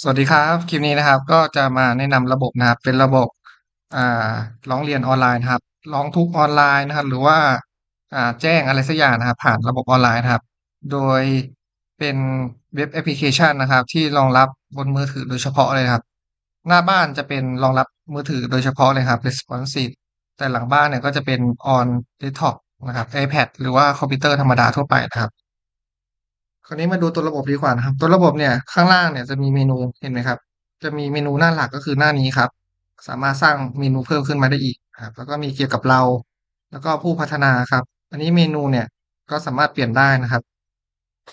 สวัสดีครับ คลิปนี้นะครับ ก็จะมาแนะนำระบบนะครับ เป็นระบบอ่าร้องเรียนออนไลน์นะครับ ร้องทุกออนไลน์นะครับ หรือว่าอ่าแจ้งอะไรสักอย่างนะครับ ผ่านระบบออนไลน์นะครับ โดยเป็นเว็บแอปพลิเคชันนะครับ ที่รองรับบนมือถือโดยเฉพาะเลยครับ หน้าบ้านจะเป็นรองรับมือถือโดยเฉพาะเลยครับ responsive แต่หลังบ้านเนี่ยก็จะเป็น on desktop นะครับ iPad หรือว่าคอมพิวเตอร์ธรรมดาทั่วไปนะครับ คราวนี้มาดูตัวระบบดีกว่านะครับ ตัวระบบเนี่ยข้างล่างเนี่ยจะมีเมนูเห็นไหมครับ จะมีเมนูหน้าหลักก็คือหน้านี้ครับ สามารถสร้างเมนูเพิ่มขึ้นมาได้อีกครับ แล้วก็มีเกี่ยวกับเรา แล้วก็ผู้พัฒนาครับ อันนี้เมนูเนี่ยก็สามารถเปลี่ยนได้นะครับ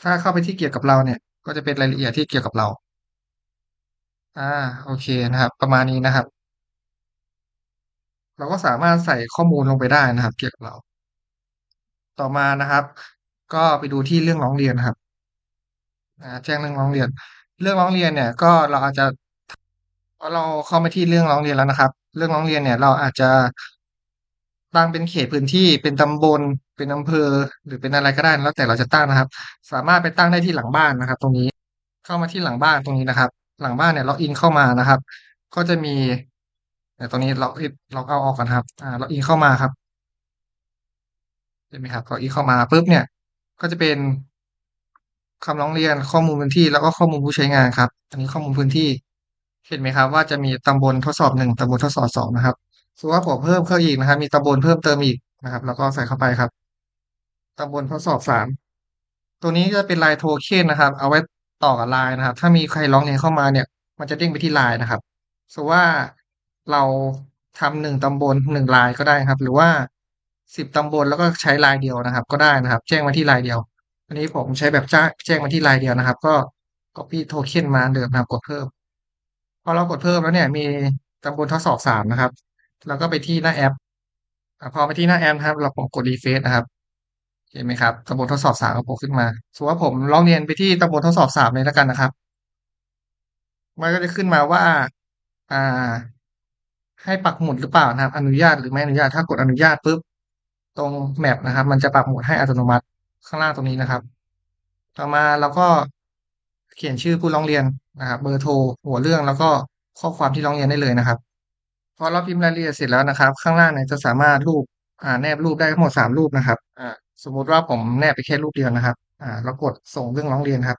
ถ้าเข้าไปที่เกี่ยวกับเราเนี่ย ก็จะเป็นรายละเอียดที่เกี่ยวกับเรา อ่าโอเคนะครับ ประมาณนี้นะครับ เราก็สามารถใส่ข้อมูลลงไปได้นะครับ เกี่ยวกับเรา ต่อมานะครับ ก็ไปดูที่เรื่องร้องเรียนนะครับ แจ้งเรื่องร้องเรียน เรื่องร้องเรียนเนี่ยก็เราอาจจะเราเข้ามาที่เรื่องร้องเรียนแล้วนะครับ เรื่องร้องเรียนเนี่ย เราอาจจะตั้งเป็นเขตพื้นที่เป็นตำบล เป็นอำเภอ หรือเป็นอะไรก็ได้แล้วแต่เราจะตั้งนะครับ สามารถไปตั้งได้ที่หลังบ้านนะครับ ตรงนี้เข้ามาที่หลังบ้านตรงนี้นะครับ หลังบ้านเนี่ยล็อกอินเข้ามานะครับ ก็จะมีแต่ตรงนี้ล็อกอินล็อกเอาออกกันครับ อ่าล็อกอินเข้ามาครับเห็นไหมครับล็อกอินเข้ามาปุ๊บเนี่ย ก็จะเป็น คำร้องเรียนข้อมูลพื้นที่แล้วก็ข้อมูลผู้ใช้งานครับ อันนี้ข้อมูลพื้นที่ เห็นไหมครับ ว่าจะมีตำบลทดสอบหนึ่งตำบลทดสอบสองนะครับสมมติว่าผมเพิ่มเข้าอีกนะครับ มีตำบลเพิ่มเติมอีกนะครับ แล้วก็ใส่เข้าไปครับตำบลทดสอบสามตัวนี้จะเป็นลน์โทเค็นนะครับ เอาไว้ต่อกับลน์นะครับ ถ้ามีใครร้องเรียนเข้ามาเนี่ย มันจะเด้งไปที่ลน์นะครับสมมติว่าเราทำหนึ่งตำบลหนึ่งลน์ก็ได้ครับ หรือว่าสิบตำบลแล้วก็ใช้ลน์เดียวนะครับ ก็ได้นะครับ แจ้งมาที่ลน์เดียว อันนี้ผมใช้แบบจ้าแจ้งมาที่ไลน์เดียวนะครับ ก็ copy token มาเดิมนะครับกดเพิ่ม พอเรากดเพิ่มแล้วเนี่ย มีตำบลทดสอบสามนะครับเราก็ไปที่หน้าแอปพอไปที่หน้าแอปครับ เราผมกดรีเฟซนะครับเห็นไหมครับตำบลทดสอบสามก็โผล่ขึ้นมาสมมติว่าผมลองเรียนไปที่ตำบลทดสอบสามเลยแล้วกันนะครับมันก็จะขึ้นมาว่า อ่า ให้ปักหมุดหรือเปล่านะครับ อนุญาตหรือไม่อนุญาต ถ้ากดอนุญาตปุ๊บ ตรงแมปนะครับ มันจะปักหมุดให้อัตโนมัติ ข้างล่างตรงนี้นะครับ ต่อมาเราก็เขียนชื่อผู้ร้องเรียนนะครับ เบอร์โทรหัวเรื่องแล้วก็ข้อความที่ร้องเรียนได้เลยนะครับ พอเราพิมพ์รายละเอียดเสร็จแล้วนะครับ ข้างล่างเนี่ยจะสามารถรูปอ่าแนบรูปได้ทั้งหมดสามรูปนะครับอ่าสมมุติว่าผมแนบไปแค่รูปเดียวนะครับ อ่าแล้วกดส่งเรื่องร้องเรียนครับ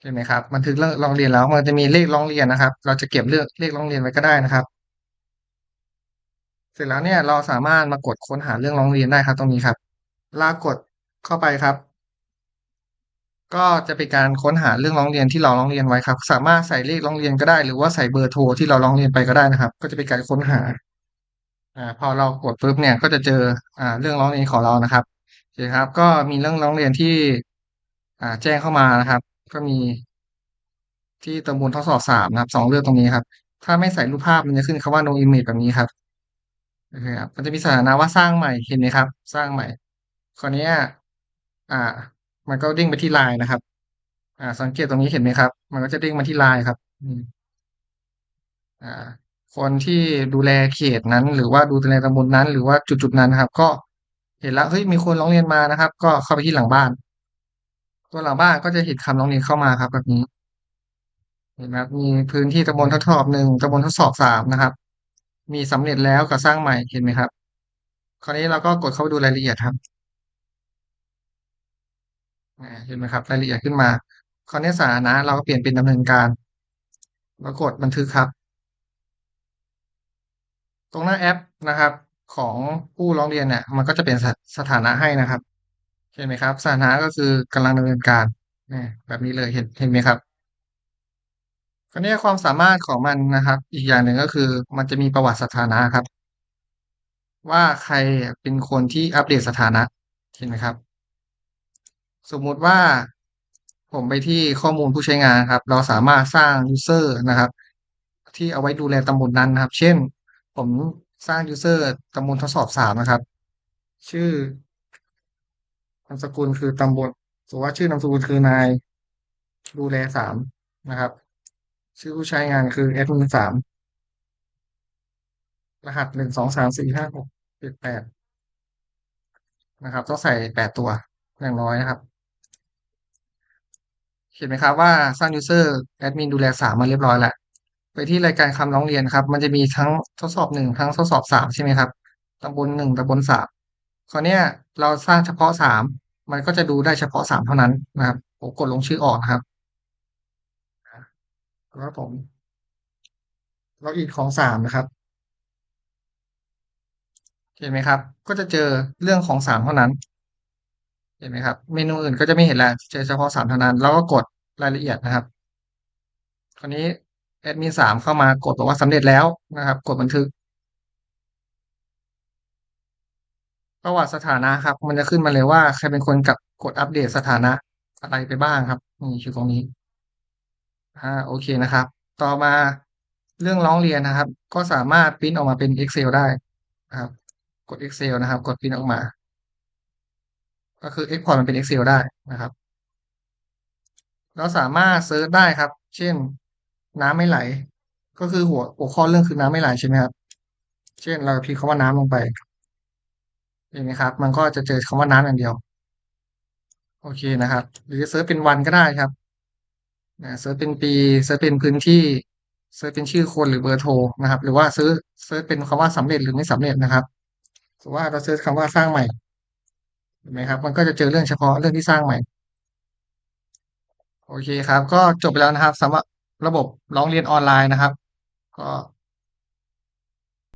ใช่ไหมครับบันทึกเรื่องร้องเรียนแล้วมันจะมีเลขร้องเรียนนะครับ เราจะเก็บเลือกเลขร้องเรียนไว้ก็ได้นะครับ เสร็จแล้วเนี่ยเราสามารถมากดค้นหาเรื่องร้องเรียนได้ครับ ตรงนี้ครับ ลากดเข้าไปครับ ก็จะเป็นการค้นหาเรื่องร้องเรียนที่เราร้องเรียนไว้ครับ สามารถใส่เลขร้องเรียนก็ได้ หรือว่าใส่เบอร์โทรที่เราร้องเรียนไปก็ได้นะครับ ก็จะเป็นการค้นหาอ่าพอเรากดปุ๊บเนี่ยก็จะเจออ่าเรื่องร้องเรียนของเรานะครับโอเคครับ ก็มีเรื่องร้องเรียนที่อ่าแจ้งเข้ามานะครับ ก็มีที่ตำบลทดสอบสามนะครับสองเรื่องตรงนี้ครับ ถ้าไม่ใส่รูปภาพมันจะขึ้นคำว่า no image แบบนี้ครับ โอเคครับมันจะมีสถานะว่าสร้างใหม่เห็นไหมครับ สร้างใหม่คราวนี้อ่า มันก็เด้งไปที่ไลน์นะครับ อ่า สังเกตตรงนี้เห็นไหมครับ มันก็จะเด้งมาที่ไลน์ครับอืมอ่า คนที่ดูแลเขตนั้น หรือว่าดูแลตำบลนั้น หรือว่าจุดๆนั้นครับ ก็เห็นแล้วเฮ้ยมีคนร้องเรียนมานะครับ ก็เข้าไปที่หลังบ้าน ตัวหลังบ้านก็จะเห็นคำร้องเรียนเข้ามาครับ แบบนี้เห็นไหมครับมีพื้นที่ตำบลทดสอบหนึ่งตำบลทดสอบสามนะครับ มีสำเร็จแล้วกับสร้างใหม่เห็นไหมครับ คราวนี้เราก็กดเข้าไปดูรายละเอียดครับเห็นไหมครับ รายละเอียดขึ้นมา คราวนี้สถานะ เราก็เปลี่ยนเป็นดำเนินการแล้วกดบันทึกครับ ตรงหน้าแอปนะครับ ของผู้ร้องเรียนเนี่ย มันก็จะเป็นสสถานะให้นะครับ เห็นไหมครับ สถานะก็คือกำลังดำเนินการนี่แบบนี้เลยเห็นเห็นไหมครับ คราวนี้ความสามารถของมันนะครับ อีกอย่างหนึ่งก็คือ มันจะมีประวัติสถานะครับ ว่าใครเป็นคนที่อัปเดตสถานะเห็นไหมครับ สมมุติว่าผมไปที่ข้อมูลผู้ใช้งานครับ เราสามารถสร้าง user นะครับ ที่เอาไว้ดูแลตำบลนั้นนะครับ เช่น ผมสร้าง user ตำบลทดสอบสามนะครับ ชื่อนามสกุลคือตำบลสมมติว่าชื่อนามสกุลคือนายดูแลสามนะครับ ชื่อผู้ใช้งานคือแอดมินสามรหัสหนึ่งสองสามสี่ห้าหกเจ็ดแปดนะครับ ต้องใส่แปดตัวอย่างน้อยนะครับ เห็นไหมครับว่าสร้าง user แอดมินดูแลสามมาเรียบร้อยแล้วไปที่รายการคำร้องเรียนครับ มันจะมีทั้งทดสอบหนึ่งทั้งทดสอบสามใช่ไหมครับตำบลหนึ่งตำบลสามคราวนี้เราสร้างเฉพาะสามมันก็จะดูได้เฉพาะสามเท่านั้นนะครับผมกดลงชื่อออกนะครับ แล้วผมล็อกอินของสามนะครับเห็นไหมครับ ก็จะเจอเรื่องของสามเท่านั้น เห็นไหมครับ เมนูอื่นก็จะไม่เห็นแล้วเจอเฉพาะสามเท่านั้น แล้วก็กดรายละเอียดนะครับ คราวนี้แอดมินสามเข้ามากดบอกว่าสำเร็จแล้วนะครับ กดบันทึก ประวัติสถานะครับ มันจะขึ้นมาเลยว่าใครเป็นคนกับกดอัปเดตสถานะอะไรไปบ้างครับนี่คือตรงนี้ อ่าโอเคนะครับ ต่อมาเรื่องร้องเรียนนะครับ ก็สามารถปริ้นออกมาเป็น Excel ได้นะครับ กด Excel นะครับ กดปริ้นออกมา ก็คือ Export มันเป็น Excel ได้นะครับ เราสามารถเซิร์ชได้ครับ เช่น น้ำไม่ไหล ก็คือหัวหัวข้อเรื่องคือน้ำไม่ไหลใช่ไหมครับ เช่นเราพิมพ์คำว่าน้ำลงไปเห็นไหมครับ มันก็จะเจอคำว่าน้ำอย่างเดียว โอเคนะครับ หรือเซิร์ชเป็นวันก็ได้ครับ นะเซิร์ชเป็นปีเซิร์ชเป็นพื้นที่เซิร์ชเป็นชื่อคนหรือเบอร์โทรนะครับ หรือว่าเซิร์ชเซิร์ชเป็นคำว่าสำเร็จหรือไม่สำเร็จนะครับสมมติว่าเราเซิร์ชคำว่าสร้างใหม่เห็นไหมครับ มันก็จะเจอเรื่องเฉพาะเรื่องที่สร้างใหม่ โอเคครับ ก็จบไปแล้วนะครับสำหรับระบบร้องเรียนออนไลน์นะครับ ก็